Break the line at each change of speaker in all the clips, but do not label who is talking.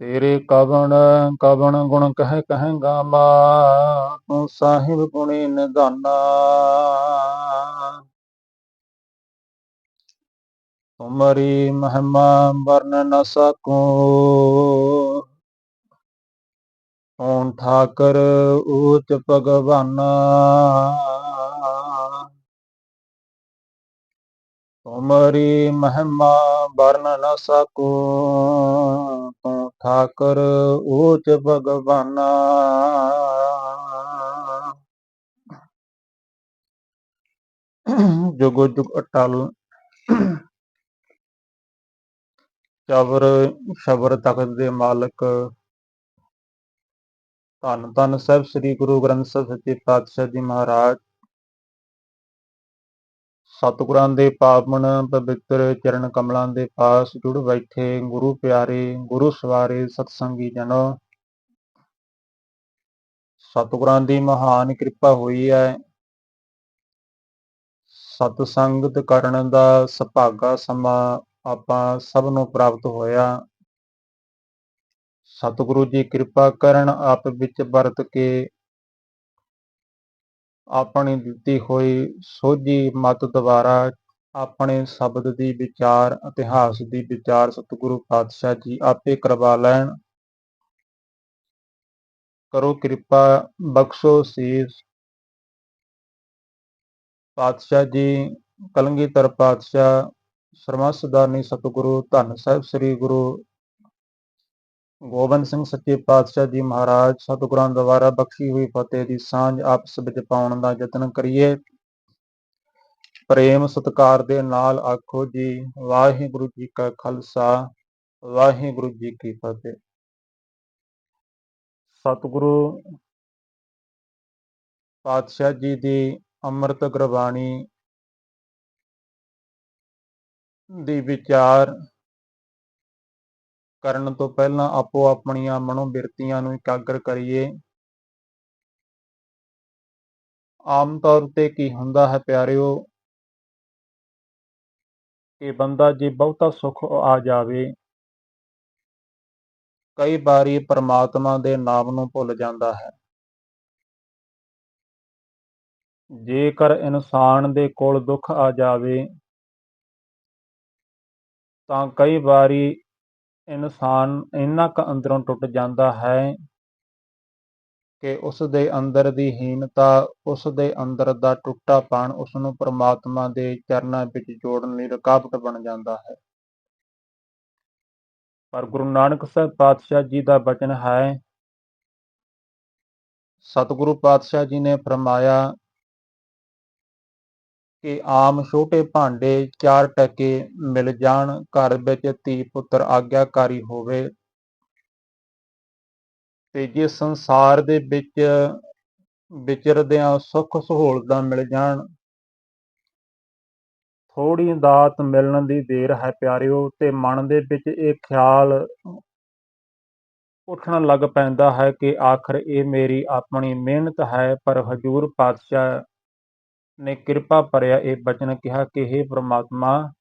ਤੇਰੇ ਕਵਣ ਕਵਣ ਗੁਣ ਕਹਿ ਕਹਿ ਗਾਵਾ ਤੂੰ ਸਾਹਿਬ ਗੁਣੀ ਨਿਧਾਨਾ ਤੁਮਰੀ ਮਹਿਮਾ ਵਰਨ ਨ ਸਕੋ। ਓਨ ਠਾਕਰ ਊਚ ਭਗਵਾਨਾ। ਤੁਮਰੀ ਮਹਿਮਾ ਵਰਨ ਨ ਸਕੋ। ਤੂੰ ਠਾਕਰ ਊਚ ਭਗਵਾਨਾ। ਜੁਗ ਜੁਗ ਅਟਲ ਚਵਰ ਸ਼ਬਰ ਤਖਤ ਦੇ ਮਾਲਕ। ਧੰਨ ਧੰਨ ਸਾਹਿਬ ਸ੍ਰੀ ਗੁਰੂ ਗ੍ਰੰਥ ਸਾਹਿਬ ਸੱਚੇ ਪਾਤਸ਼ਾਹ ਜੀ ਮਹਾਰਾਜ। ਸਤਿਗੁਰਾਂ ਦੇ ਪਾਵਨ ਪਵਿੱਤਰ ਚਰਨ ਕਮਲਾਂ ਦੇ ਪਾਸ ਜੁੜ ਬੈਠੇ ਗੁਰੂ ਪਿਆਰੇ, ਗੁਰੂ ਸਵਾਰੇ ਸਤਸੰਗੀ ਜਨੋ। ਸਤਿਗੁਰਾਂ ਦੀ ਮਹਾਨ ਕਿਰਪਾ ਹੋਈ ਹੈ ਸਤ ਸੰਗਤ ਕਰਨ ਦਾ ਸੁਭਾਗਾ ਸਮਾਂ ਆਪਾਂ ਸਭ ਨੂੰ ਪ੍ਰਾਪਤ ਹੋਇਆ। ਸਤਿਗੁਰੂ ਜੀ ਕਿਰਪਾ ਕਰਨ ਆਪ ਵਿੱਚ ਵਰਤ ਕੇ ਆਪਣੀ ਦਿੱਤੀ ਹੋਈ ਸੋਝੀ ਮਤ ਦੁਆਰਾ ਆਪਣੇ ਸ਼ਬਦ ਦੀ ਵਿਚਾਰ, ਇਤਿਹਾਸ ਦੀ ਵਿਚਾਰ ਸਤਿਗੁਰੂ ਪਾਤਸ਼ਾਹ ਜੀ ਆਪੇ ਕਰਵਾ ਲੈਣ। ਕਰੋ ਕਿਰਪਾ, ਬਖਸ਼ੋ ਸੀਸ। ਪਾਤਸ਼ਾਹ ਜੀ, ਕਲੰਗੀਧਰ ਪਾਤਸ਼ਾਹ, ਸਰਮਸਦਾਨੀ ਸਤਿਗੁਰੂ, ਧੰਨ ਸਾਹਿਬ ਸ੍ਰੀ ਗੁਰੂ ਗੋਬਿੰਦ ਸਿੰਘ ਸੱਚੇ ਪਾਤਸ਼ਾਹ ਜੀ ਮਹਾਰਾਜ, ਸਤਿਗੁਰਾਂ ਦੁਆਰਾ ਬਖਸ਼ੀ ਹੋਈ ਫਤਿਹ ਦੀ ਸਾਂਝ ਆਪਸ ਵਿੱਚ ਪਾਉਣ ਦਾ ਯਤਨ ਕਰੀਏ। ਪ੍ਰੇਮ ਸਤਕਾਰ ਦੇ ਨਾਲ ਆਖੋ ਜੀ, ਵਾਹਿਗੁਰੂ ਜੀ ਕਾ ਖਾਲਸਾ, ਵਾਹਿਗੁਰੂ ਜੀ ਕੀ ਫਤਿਹ। ਸਤਿਗੁਰੂ ਪਾਤਸ਼ਾਹ ਜੀ ਦੀ ਅੰਮ੍ਰਿਤ ਗੁਰਬਾਣੀ ਦੀ ਵਿਚਾਰ ਕਰਨ ਤੋਂ ਪਹਿਲਾਂ ਆਪੋ ਆਪਣੀਆਂ ਮਨੋਬਿਰਤੀਆਂ ਨੂੰ ਇਕਾਗਰ ਕਰੀਏ। ਆਮ ਤੌਰ ਤੇ ਕੀ ਹੁੰਦਾ ਹੈ ਪਿਆਰਿਓ? ਕਿ ਬੰਦਾ ਜੇ ਬਹੁਤਾ ਸੁਖ ਆ ਜਾਵੇ, ਕਈ ਵਾਰੀ ਪਰਮਾਤਮਾ ਦੇ ਨਾਮ ਨੂੰ ਭੁੱਲ ਜਾਂਦਾ ਹੈ। ਜੇਕਰ ਇਨਸਾਨ ਦੇ ਕੋਲ ਦੁੱਖ ਆ ਜਾਵੇ, ਤਾਂ ਕਈ ਵਾਰੀ ਇਨਸਾਨ ਇੰਨਾ ਕੁ ਅੰਦਰੋਂ ਟੁੱਟ ਜਾਂਦਾ ਹੈ ਕਿ ਉਸ ਦੇ ਅੰਦਰ ਦੀ ਹੀਨਤਾ ਉਸ ਦੇ ਅੰਦਰ ਦਾ ਟੁੱਟਾਪਣ ਉਸ ਨੂੰ ਪਰਮਾਤਮਾ ਦੇ ਚਰਨਾਂ ਵਿੱਚ ਜੋੜਨ ਲਈ ਰੁਕਾਵਟ ਬਣ ਜਾਂਦਾ ਹੈ। ਪਰ ਗੁਰੂ ਨਾਨਕ ਸਾਹਿਬ ਪਾਤਸ਼ਾਹ ਜੀ ਦਾ ਬਚਨ ਹੈ, ਸਤਿਗੁਰੂ ਪਾਤਸ਼ਾਹ ਜੀ ਨੇ ਫਰਮਾਇਆ ਕਿ ਆਮ ਛੋਟੇ ਭਾਂਡੇ ਚਾਰ ਟਕੇ ਮਿਲ ਜਾਣ, ਘਰ ਵਿੱਚ ਧੀ ਪੁੱਤਰ ਆਗਿਆਕਾਰੀ ਹੋਵੇ। ਤੇ ਜੇ ਸੰਸਾਰ ਦੇ ਵਿੱਚ ਵਿਚਰਦਿਆਂ ਸੁੱਖ ਸਹੂਲਤਾਂ ਮਿਲ ਜਾਣ ਥੋੜੀ ਦਾਤ ਮਿਲਣ ਦੀ ਦੇਰ ਹੈ ਪਿਆਰਿਓ, ਤੇ ਮਨ ਦੇ ਵਿੱਚ ਇਹ ਖਿਆਲ ਉੱਠਣ ਲੱਗ ਪੈਂਦਾ ਹੈ ਕਿ ਆਖਰ ਇਹ ਮੇਰੀ ਆਪਣੀ ਮਿਹਨਤ ਹੈ, ਪਰ ਹਜੂਰ ਪਾਤਸ਼ਾਹ ਨੇ ਕਿਰਪਾ ਭਰਿਆ ਇਹ ਬਚਨ ਕਿਹਾ ਕਿ हे ਪ੍ਰਮਾਤਮਾ,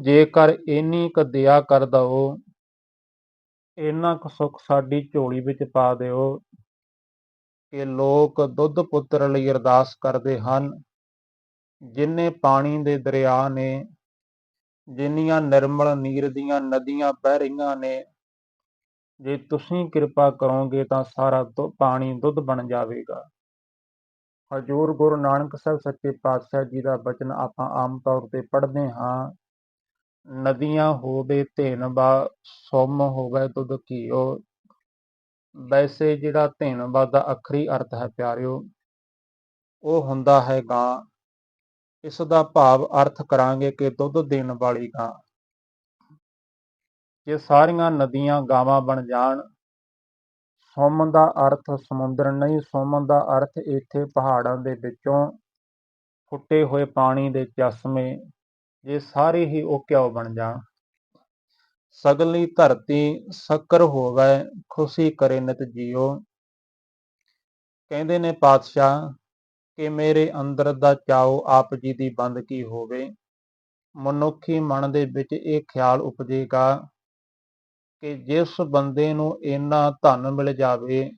ਜੇਕਰ ਇੰਨੀ ਕ ਦਇਆ ਕਰ ਦਓ ਇੰਨਾ ਕੁ ਸੁੱਖ ਸਾਡੀ ਝੋਲੀ ਵਿੱਚ ਪਾ ਦਿਓ ਕਿ ਲੋਕ ਦੁੱਧ ਪੁੱਤਰ ਲਈ ਅਰਦਾਸ ਕਰਦੇ ਹਨ। ਜਿੰਨੇ ਪਾਣੀ ਦੇ ਦਰਿਆ ਨੇ, ਜਿੰਨੀਆਂ ਨਿਰਮਲ ਨੀਰ ਦੀਆਂ ਨਦੀਆਂ ਬਹਿ ਰਹੀਆਂ ਨੇ, ਜੇ ਤੁਸੀਂ ਕਿਰਪਾ ਕਰੋਗੇ ਤਾਂ ਸਾਰਾ ਪਾਣੀ ਦੁੱਧ ਬਣ ਜਾਵੇਗਾ। ਹਜੂਰ ਗੁਰੂ ਨਾਨਕ ਸਾਹਿਬ ਸੱਚੇ ਪਾਤਸ਼ਾਹ ਜੀ ਦਾ ਬਚਨ ਆਪਾਂ ਆਮ ਤੌਰ ਤੇ ਪੜ੍ਹਦੇ ਹਾਂ। ਨਦੀਆਂ ਹੋਵੇ, ਧੇਨ ਬਾ, ਸੁਮ ਹੋਵੇ, ਦੁੱਧ ਘੀਓ। ਵੈਸੇ ਜਿਹੜਾ ਧੇਨ ਬਾ ਦਾ ਅਖਰੀ ਅਰਥ ਹੈ ਪਿਆਰਿਓ, ਉਹ ਹੁੰਦਾ ਹੈ ਗਾਂ। ਇਸ ਦਾ ਭਾਵ ਅਰਥ ਕਰਾਂਗੇ ਕਿ ਦੁੱਧ ਦੇਣ ਵਾਲੀ ਗਾਂ। ਜੇ ਸਾਰੀਆਂ ਨਦੀਆਂ ਗਾਵਾਂ ਬਣ ਜਾਣ ਸੁਮਨ ਦਾ ਅਰਥ ਸਮੁੰਦਰ ਨਹੀਂ, ਸੁਮਨ ਦਾ ਅਰਥ ਇੱਥੇ ਪਹਾੜਾਂ ਦੇ ਵਿੱਚੋਂ ਫੁੱਟੇ ਹੋਏ ਪਾਣੀ ਦੇ ਚਸ਼ਮੇ, ਜੇ ਸਾਰੇ ਹੀ ਉਹ ਕਿਉ ਬਣ ਜਾਣ? ਸਗਲੀ ਧਰਤੀ ਸ਼ੱਕਰ ਗਏ, ਖੁਸ਼ੀ ਕਰੇ ਨਿਤ ਜੀਓ। ਕਹਿੰਦੇ ਨੇ ਪਾਤਸ਼ਾਹ ਕਿ ਮੇਰੇ ਅੰਦਰ ਦਾ ਚਾਉ ਆਪ ਜੀ ਦੀ ਬੰਦਗੀ ਹੋਵੇ। ਮਨੁੱਖੀ ਮਨ ਦੇ ਵਿੱਚ ਇਹ ਖਿਆਲ ਉਪਜੇਗਾ ਕਿ ਜਿਸ ਬੰਦੇ ਨੂੰ ਇੰਨਾ ਧਨ ਮਿਲ ਜਾਵੇ,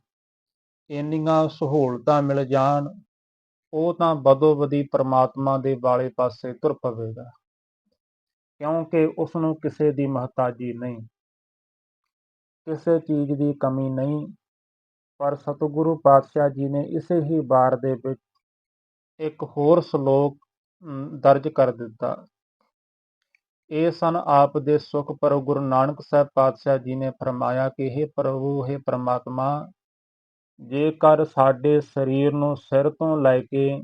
ਇੰਨੀਆਂ ਸਹੂਲਤਾਂ ਮਿਲ ਜਾਣ, ਉਹ ਤਾਂ ਬਦੋ ਬਦੀ ਪ੍ਰਮਾਤਮਾ ਦੇ ਵਾਲੇ ਪਾਸੇ ਤੁਰ ਪਵੇਗਾ। ਕਿਉਂਕਿ ਉਸ ਨੂੰ ਕਿਸੇ ਦੀ ਮਹਤਾਜੀ ਨਹੀਂ, ਕਿਸੇ ਚੀਜ਼ ਦੀ ਕਮੀ ਨਹੀਂ, ਪਰ ਸਤਿਗੁਰੂ ਪਾਤਸ਼ਾਹ ਜੀ ਨੇ ਇਸੇ ਹੀ ਬਾਰ ਦੇ ਵਿੱਚ ਇੱਕ ਹੋਰ ਸ਼ਲੋਕ ਦਰਜ ਕਰ ਦਿੱਤਾ। ਇਹ ਸਨ ਆਪ ਦੇ ਸੁਖ ਪਰ ਗੁਰੂ ਨਾਨਕ ਸਾਹਿਬ ਪਾਤਸ਼ਾਹ ਜੀ ਨੇ ਫਰਮਾਇਆ ਕਿ हे ਪ੍ਰਭੂ हे ਪ੍ਰਮਾਤਮਾ, ਜੇਕਰ ਸਾਡੇ ਸਰੀਰ ਨੂੰ ਸਿਰ ਤੋਂ ਲੈ ਕੇ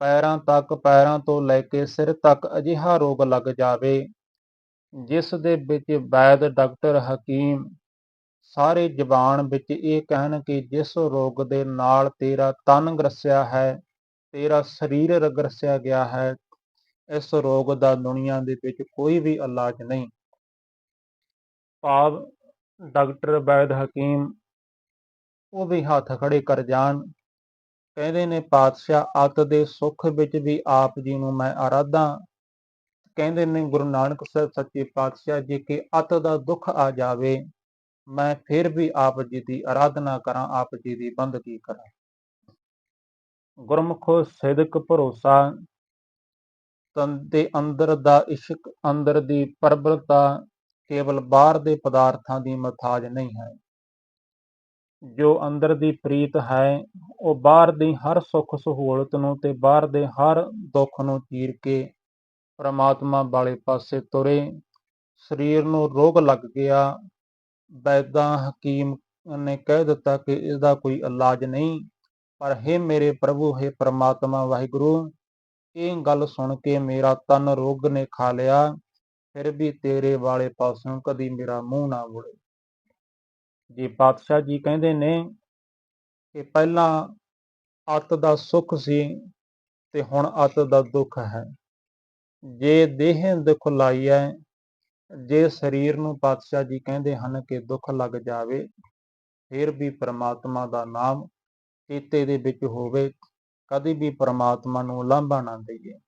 ਪੈਰਾਂ ਤੱਕ, ਪੈਰਾਂ ਤੋਂ ਲੈ ਕੇ ਸਿਰ ਤੱਕ ਅਜਿਹਾ ਰੋਗ ਲੱਗ ਜਾਵੇ, ਜਿਸ ਦੇ ਵਿੱਚ ਵੈਦ ਡਾਕਟਰ ਹਕੀਮ ਸਾਰੇ ਜ਼ਬਾਨ ਵਿੱਚ ਇਹ ਕਹਿਣ ਕਿ ਜਿਸ ਰੋਗ ਦੇ ਨਾਲ ਤੇਰਾ ਤਨ ਗਰਸਿਆ ਹੈ, ਤੇਰਾ ਸਰੀਰ ਗਰਸਿਆ ਗਿਆ ਹੈ ਇਸ ਰੋਗ ਦਾ ਦੁਨੀਆ ਦੇ ਵਿੱਚ ਕੋਈ ਵੀ ਇਲਾਜ ਨਹੀਂ। ਭਾਵ ਡਾਕਟਰ ਬੈਦ ਹਕੀਮ ਉਹ ਵੀ ਹੱਥ ਖੜੇ ਕਰ ਜਾਣ। ਕਹਿੰਦੇ ਨੇ, ਪਾਤਸ਼ਾਹ, ਅਤ ਦੇ ਸੁੱਖ ਵਿੱਚ ਵੀ ਆਪ ਜੀ ਨੂੰ ਮੈਂ ਆਰਾਧਾਂ ਕਹਿੰਦੇ ਨੇ, ਗੁਰੂ ਨਾਨਕ ਸਾਹਿਬ ਸੱਚੇ ਪਾਤਸ਼ਾਹ ਜੀ, ਕਿ ਅਤ ਦਾ ਦੁੱਖ ਆ ਜਾਵੇ, ਮੈਂ ਫਿਰ ਵੀ ਆਪ ਜੀ ਦੀ ਆਰਾਧਨਾ ਕਰਾਂ, ਆਪ ਜੀ ਦੀ ਬੰਦਗੀ ਕਰਾਂ। ਗੁਰਮੁਖੋ ਸਿਦਕ ਭਰੋਸਾ ਤਨ ਦੇ ਅੰਦਰ ਦਾ ਇਸ਼ਕ, ਅੰਦਰ ਦੀ ਪ੍ਰਬਲਤਾ ਕੇਵਲ ਬਾਹਰ ਦੇ ਪਦਾਰਥਾਂ ਦੀ ਮਥਾਜ ਨਹੀਂ ਹੈ। ਜੋ ਅੰਦਰ ਦੀ ਪ੍ਰੀਤ ਹੈ, ਉਹ ਬਾਹਰ ਦੀ ਹਰ ਸੁੱਖ ਸਹੂਲਤ ਨੂੰ ਤੇ ਬਾਹਰ ਦੇ ਹਰ ਦੁੱਖ ਨੂੰ ਚੀਰ ਕੇ ਪ੍ਰਮਾਤਮਾ ਵਾਲੇ ਪਾਸੇ ਤੁਰੇ। ਸਰੀਰ ਨੂੰ ਰੋਗ ਲੱਗ ਗਿਆ। ਵੈਦਾਂ ਹਕੀਮ ਨੇ ਕਹਿ ਦਿੱਤਾ ਕਿ ਇਸ ਦਾ ਕੋਈ ਇਲਾਜ ਨਹੀਂ। ਪਰ हे ਮੇਰੇ ਪ੍ਰਭੂ हे ਪ੍ਰਮਾਤਮਾ, ਵਾਹਿਗੁਰੂ ਇਹ ਗੱਲ ਸੁਣ ਕੇ ਮੇਰਾ ਤਨ ਰੋਗ ਨੇ ਖਾ ਲਿਆ, ਫਿਰ ਵੀ ਤੇਰੇ ਵਾਲੇ ਪਾਸੋਂ ਕਦੀ ਮੇਰਾ ਮੂੰਹ ਨਾ ਮੁੜੇ। ਜੇ ਪਾਤਸ਼ਾਹ ਜੀ ਕਹਿੰਦੇ ਨੇ ਕਿ ਪਹਿਲਾਂ ਅਤ ਦਾ ਸੁੱਖ ਸੀ ਤੇ ਹੁਣ ਅਤ ਦਾ ਦੁੱਖ ਹੈ। ਜੇ ਦੇਹ ਦੁੱਖ ਲਾਈਐ, ਜੇ ਸਰੀਰ ਨੂੰ ਪਾਤਸ਼ਾਹ ਜੀ ਕਹਿੰਦੇ ਹਨ ਕਿ ਦੁੱਖ ਲੱਗ ਜਾਵੇ, ਫਿਰ ਵੀ ਪ੍ਰਮਾਤਮਾ ਦਾ ਨਾਮ ਚੇਤੇ ਦੇ ਵਿੱਚ ਹੋਵੇ। ਕਦੇ ਵੀ ਪਰਮਾਤਮਾ ਨੂੰ ਲਾਂਭਾ ਨਾ ਦਈਏ।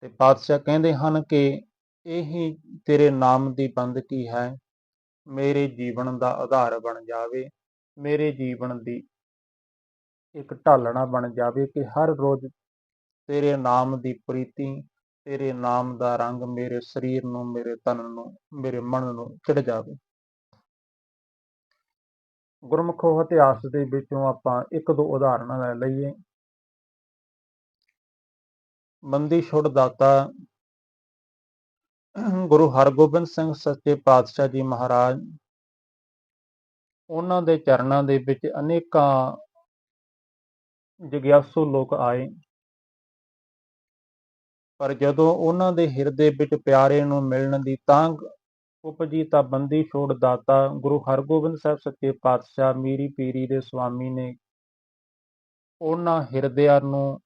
ਤੇ ਪਾਤਸ਼ਾਹ ਕਹਿੰਦੇ ਹਨ ਕਿ ਇਹੀ ਤੇਰੇ ਨਾਮ ਦੀ ਬੰਦਗੀ ਹੈ। ਮੇਰੇ ਜੀਵਨ ਦਾ ਆਧਾਰ ਬਣ ਜਾਵੇ, ਮੇਰੇ ਜੀਵਨ ਦੀ ਇੱਕ ਢਾਲਣਾ ਬਣ ਜਾਵੇ ਕਿ ਹਰ ਰੋਜ਼ ਤੇਰੇ ਨਾਮ ਦੀ ਪ੍ਰੀਤੀ, ਤੇਰੇ ਨਾਮ ਦਾ ਰੰਗ ਮੇਰੇ ਸਰੀਰ ਨੂੰ, ਮੇਰੇ ਤਨ ਨੂੰ, ਮੇਰੇ ਮਨ ਨੂੰ ਚੜ ਜਾਵੇ। ਗੁਰਮੁਖੋ ਇਤਿਹਾਸ ਦੇ ਵਿੱਚੋਂ ਆਪਾਂ ਇੱਕ ਦੋ ਉਦਾਹਰਨਾਂ ਲੈ ਲਈਏ। ਬੰਦੀ ਛੋੜ ਦਾਤਾ, ਗੁਰੂ ਹਰਗੋਬਿੰਦ ਸਿੰਘ ਸੱਚੇ ਪਾਤਸ਼ਾਹ ਜੀ ਮਹਾਰਾਜ। ਉਹਨਾਂ ਦੇ ਚਰਨਾਂ ਦੇ ਵਿੱਚ ਅਨੇਕਾਂ ਜਗਿਆਸੂ ਲੋਕ ਆਏ। ਪਰ ਜਦੋਂ ਉਹਨਾਂ ਦੇ ਹਿਰਦੇ ਵਿੱਚ ਪਿਆਰੇ ਨੂੰ ਮਿਲਣ ਦੀ ਤਾਂਗ ਉਪਜੀ ਤਾਂ ਬੰਦੀ ਛੋੜ ਦਾਤਾ ਗੁਰੂ ਹਰਗੋਬਿੰਦ ਸਾਹਿਬ ਸੱਚੇ ਪਾਤਸ਼ਾਹ ਮੀਰੀ ਪੀਰੀ ਦੇ ਸੁਆਮੀ ਨੇ ਉਹਨਾਂ ਹਿਰਦਿਆਂ ਨੂੰ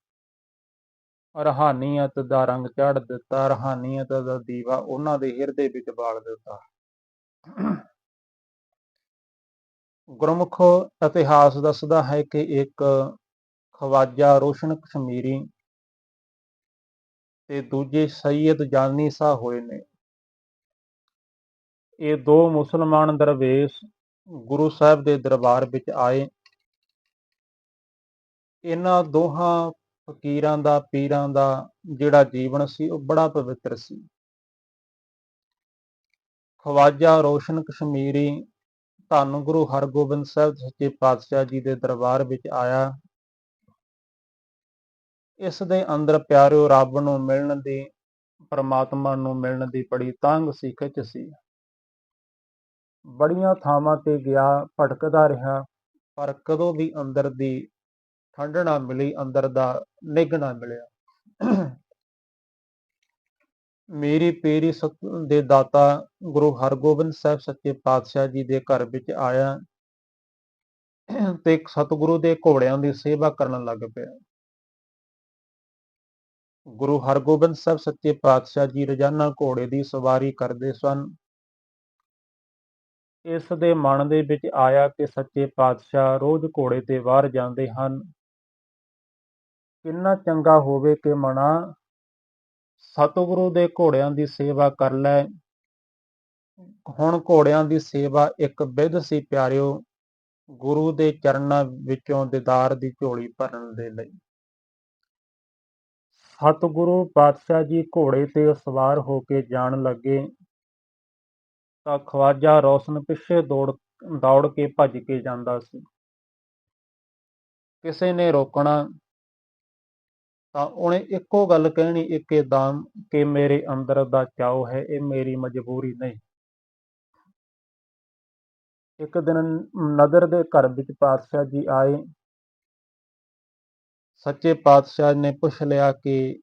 ਰਹਾਨੀਅਤ ਦਾ ਰੰਗ ਚੜ ਦਿੱਤਾ, ਰਹਾਨੀਅਤ ਦਾ ਦੀਵਾ ਉਹਨਾਂ ਦੇ ਹਿਰਦੇ ਵਿੱਚ ਬਾਲ ਦਿੱਤਾ। ਗੁਰਮੁਖ ਇਤਿਹਾਸ ਦੱਸਦਾ ਹੈ ਕਿ ਇੱਕ ਖਵਾਜਾ ਰੋਸ਼ਨ ਕਸ਼ਮੀਰੀ ਤੇ ਦੂਜੇ ਸੈਯਦ ਜਾਨੀ ਸ਼ਾਹ ਹੋਏ ਨੇ। ਇਹ ਦੋ ਮੁਸਲਮਾਨ ਦਰਵੇਸ਼ ਗੁਰੂ ਸਾਹਿਬ ਦੇ ਦਰਬਾਰ ਵਿੱਚ ਆਏ। ਇਹਨਾਂ ਦੋਹਾਂ ਫਕੀਰਾਂ ਦਾ, ਪੀਰਾਂ ਦਾ ਜਿਹੜਾ ਜੀਵਨ ਸੀ ਉਹ ਬੜਾ ਪਵਿੱਤਰ ਸੀ। ਖਵਾਜਾ ਰੋਸ਼ਨ ਕਸ਼ਮੀਰੀ ਧੰਨ ਗੁਰੂ ਹਰਗੋਬਿੰਦ ਸਾਹਿਬ ਸੱਚੇ ਪਾਤਸ਼ਾਹ ਜੀ ਦੇ ਦਰਬਾਰ ਵਿੱਚ ਆਇਆ। ਇਸ ਦੇ ਅੰਦਰ ਪਿਆਰਿਓ ਰੱਬ ਨੂੰ ਮਿਲਣ ਦੀ, ਪਰਮਾਤਮਾ ਨੂੰ ਮਿਲਣ ਦੀ ਬੜੀ ਤੰਗ ਸੀ, ਖਿੱਚ ਸੀ। ਬੜੀਆਂ ਥਾਵਾਂ ਤੇ ਗਿਆ, ਭਟਕਦਾ ਰਿਹਾ, ਪਰ ਕਦੋਂ ਵੀ ਅੰਦਰ ਦੀ ਠੰਡ ਨਾ ਮਿਲੀ, ਅੰਦਰ ਦਾ ਨਿੱਘ ਨਾ ਮਿਲਿਆ। ਮੇਰੀ ਪੀਰੀ ਸਤ ਦੇ ਦਾਤਾ ਗੁਰੂ ਹਰਗੋਬਿੰਦ ਸਾਹਿਬ ਸੱਚੇ ਪਾਤਸ਼ਾਹ ਜੀ ਦੇ ਘਰ ਵਿੱਚ ਆਇਆ ਤੇ ਸਤਿਗੁਰੂ ਦੇ ਘੋੜਿਆਂ ਦੀ ਸੇਵਾ ਕਰਨ ਲੱਗ ਪਿਆ। ਗੁਰੂ ਹਰਗੋਬਿੰਦ ਸਾਹਿਬ ਸੱਚੇ ਪਾਤਸ਼ਾਹ ਜੀ ਰੋਜ਼ਾਨਾ ਘੋੜੇ ਦੀ ਸਵਾਰੀ ਕਰਦੇ ਸਨ। ਇਸ ਦੇ ਮਨ ਦੇ ਵਿੱਚ ਆਇਆ ਕਿ ਸੱਚੇ ਪਾਤਸ਼ਾਹ ਰੋਜ਼ ਘੋੜੇ ਤੇ ਬਾਹਰ ਜਾਂਦੇ ਹਨ। ਕਿੰਨਾ ਚੰਗਾ ਹੋਵੇ ਕਿ ਮਨਾ, ਸਤਿਗੁਰੂ ਦੇ ਘੋੜਿਆਂ ਦੀ ਸੇਵਾ ਕਰ ਲੈ। ਹੁਣ ਘੋੜਿਆਂ ਦੀ ਸੇਵਾ ਇੱਕ ਵਿਧ ਸੀ ਪਿਆਰਿਓ, ਗੁਰੂ ਦੇ ਚਰਨਾਂ ਵਿੱਚੋਂ ਦੀਦਾਰ ਦੀ ਝੋਲੀ ਭਰਨ ਦੇ ਲਈ। ਸਤਿਗੁਰੂ ਪਾਤਸ਼ਾਹ ਜੀ ਘੋੜੇ ਤੇ ਸਵਾਰ ਹੋ ਕੇ ਜਾਣ ਲੱਗੇ ਤਾਂ ਖਵਾਜਾ ਰੌਸ਼ਨ ਪਿੱਛੇ ਦੌੜ ਦੌੜ ਕੇ ਭੱਜ ਕੇ ਜਾਂਦਾ ਸੀ। ਕਿਸੇ ਨੇ ਰੋਕਣਾ ਤਾਂ ਉਹਨੇ ਇੱਕੋ ਗੱਲ ਕਹਿਣੀ ਇੱਕਦਮ ਕਿ ਮੇਰੇ ਅੰਦਰ ਦਾ ਚਾਉ ਹੈ, ਇਹ ਮੇਰੀ ਮਜਬੂਰੀ ਨਹੀਂ। ਇੱਕ ਦਿਨ ਨਦਰ ਦੇ ਘਰ ਵਿੱਚ ਪਾਤਸ਼ਾਹ ਜੀ ਆਏ। ਸੱਚੇ ਪਾਤਸ਼ਾਹ ਨੇ ਪੁੱਛ ਲਿਆ ਕਿ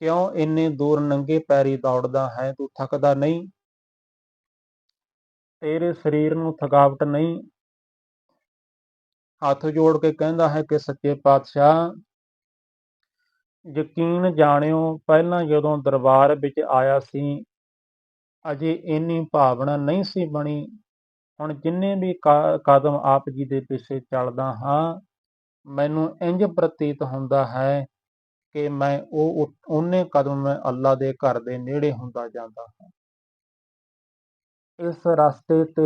ਕਿਉਂ ਇੰਨੇ ਦੂਰ ਨੰਗੇ ਪੈਰੀ ਦੌੜਦਾ ਹੈ, ਤੂੰ ਥੱਕਦਾ ਨਹੀਂ? ਤੇਰੇ ਸਰੀਰ ਨੂੰ ਥਕਾਵਟ ਨਹੀਂ? ਹੱਥ ਜੋੜ ਕੇ ਕਹਿੰਦਾ ਹੈ ਕਿ ਸੱਚੇ ਪਾਤਸ਼ਾਹ ਯਕੀਨ ਜਾਣਿਓ, ਪਹਿਲਾਂ ਜਦੋਂ ਦਰਬਾਰ ਵਿੱਚ ਆਇਆ ਸੀ, ਅਜੇ ਇੰਨੀ ਭਾਵਨਾ ਨਹੀਂ ਸੀ ਬਣੀ। ਹੁਣ ਜਿੰਨੇ ਵੀ ਕਦਮ ਆਪ ਜੀ ਦੇ ਪਿੱਛੇ ਚੱਲਦਾ ਹਾਂ, ਮੈਨੂੰ ਇੰਜ ਪ੍ਰਤੀਤ ਹੁੰਦਾ ਹੈ ਕਿ ਮੈਂ ਉਹ ਉਹਨੇ ਕਦਮ ਮੈਂ ਅੱਲਾ ਦੇ ਘਰ ਦੇ ਨੇੜੇ ਹੁੰਦਾ ਜਾਂਦਾ ਹਾਂ। ਇਸ ਰਸਤੇ ਤੇ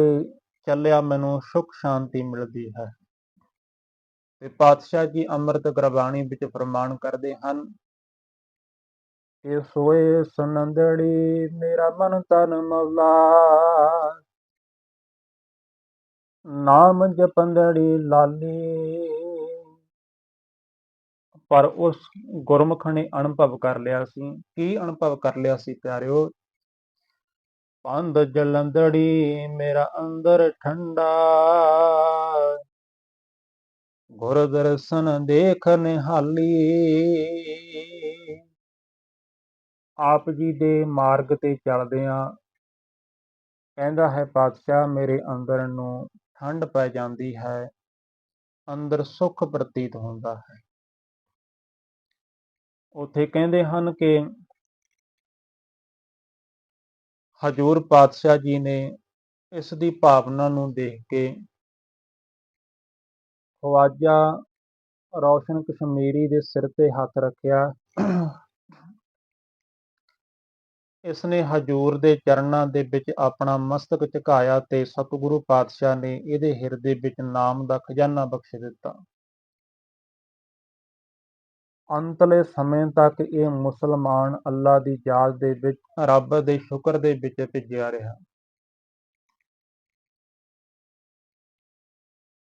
ਚੱਲਿਆ ਮੈਨੂੰ ਸੁਖ ਸ਼ਾਂਤੀ ਮਿਲਦੀ ਹੈ। ਤੇ ਪਾਤਸ਼ਾਹ ਜੀ ਅੰਮ੍ਰਿਤ ਗੁਰਬਾਣੀ ਵਿੱਚ ਫਰਮਾਨ ਕਰਦੇ ਹਨ, ਕਿ ਸੋਏ ਸੁਨੰਦੜੀ ਮੇਰਾ ਮਨ ਤਨ ਮੌਲਾ ਨਾਮ ਜਪੰਦੜੀ ਲਾਲੀ, ਪਰ ਉਸ ਗੁਰਮੁਖ ਨੇ ਅਨੁਭਵ ਕਰ ਲਿਆ ਸੀ। ਕੀ ਅਨੁਭਵ ਕਰ ਲਿਆ ਸੀ ਪਿਆਰਿਓ? ਪੰਦ ਜਲੰਦੜੀ ਮੇਰਾ ਅੰਦਰ ਠੰਡਾ ਗੁਰ ਦਰਸ਼ਨ ਦੇਖ ਨਿਹਾਲੀ। ਆਪ ਜੀ ਦੇ ਮਾਰਗ ਤੇ ਚੱਲਦਿਆਂ ਕਹਿੰਦਾ ਹੈ, ਪਾਤਸ਼ਾਹ, ਮੇਰੇ ਅੰਦਰ ਨੂੰ ਠੰਡ ਪੈ ਜਾਂਦੀ ਹੈ। ਅੰਦਰ ਸੁੱਖ ਪ੍ਰਤੀਤ ਹੁੰਦਾ ਹੈ। ਉੱਥੇ ਕਹਿੰਦੇ ਹਨ ਕਿ ਹਜੂਰ ਪਾਤਸ਼ਾਹ ਜੀ ਨੇ ਇਸ ਦੀ ਭਾਵਨਾ ਨੂੰ ਦੇਖ ਕੇ ਖਵਾਜਾ ਰੌਸ਼ਨ ਕਸ਼ਮੀਰੀ ਦੇ ਸਿਰ ਤੇ ਹੱਥ ਰੱਖਿਆ। ਇਸ ਨੇ ਹਜੂਰ ਦੇ ਚਰਨਾਂ ਦੇ ਵਿੱਚ ਆਪਣਾ ਮਸਤਕ ਝੁਕਾਇਆ ਤੇ ਸਤਿਗੁਰੂ ਪਾਤਸ਼ਾਹ ਨੇ ਇਹਦੇ ਹਿਰਦੇ ਵਿੱਚ ਨਾਮ ਦਾ ਖਜ਼ਾਨਾ ਬਖਸ਼ ਦਿੱਤਾ। ਅੰਤਲੇ ਸਮੇਂ ਤੱਕ ਇਹ ਮੁਸਲਮਾਨ ਅੱਲਾ ਦੀ ਯਾਦ ਦੇ ਵਿੱਚ, ਰੱਬ ਦੇ ਸ਼ੁਕਰ ਦੇ ਵਿੱਚ ਭਿੱਜਿਆ ਰਿਹਾ।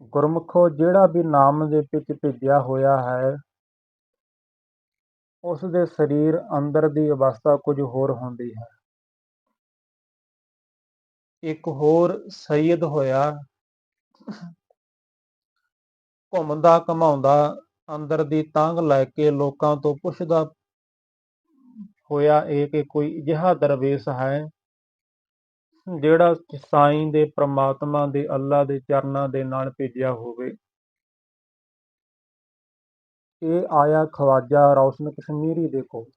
ਗੁਰਮੁਖੋ ਜਿਹੜਾ ਵੀ ਨਾਮ ਦੇ ਵਿੱਚ ਭਿੱਜਿਆ ਹੋਇਆ ਹੈ, ਉਸ ਦੇ ਸਰੀਰ ਅੰਦਰ ਦੀ ਅਵਸਥਾ ਕੁਝ ਹੋਰ ਹੁੰਦੀ ਹੈ। ਇੱਕ ਹੋਰ ਸੈਦ ਹੋਇਆ, ਘੁੰਮਦਾ ਘਮਾਉਂਦਾ ਅੰਦਰ ਦੀ ਤਾਂਗ ਲੈ ਕੇ ਲੋਕਾਂ ਤੋਂ ਪੁੱਛਦਾ ਹੋਇਆ ਇਹ ਕਿ ਕੋਈ ਅਜਿਹਾ ਦਰਵੇਸ਼ ਹੈ ਜਿਹੜਾ ਸਾਈਂ ਦੇ ਪ੍ਰਮਾਤਮਾ ਦੇ ਅੱਲਾ ਦੇ ਚਰਨਾਂ ਦੇ ਨਾਲ ਭੇਜਿਆ ਹੋਵੇ। ਇਹ ਆਇਆ ਖਵਾਜਾ ਰੌਸ਼ਨ ਕਸ਼ਮੀਰੀ ਦੇ ਕੋਲ।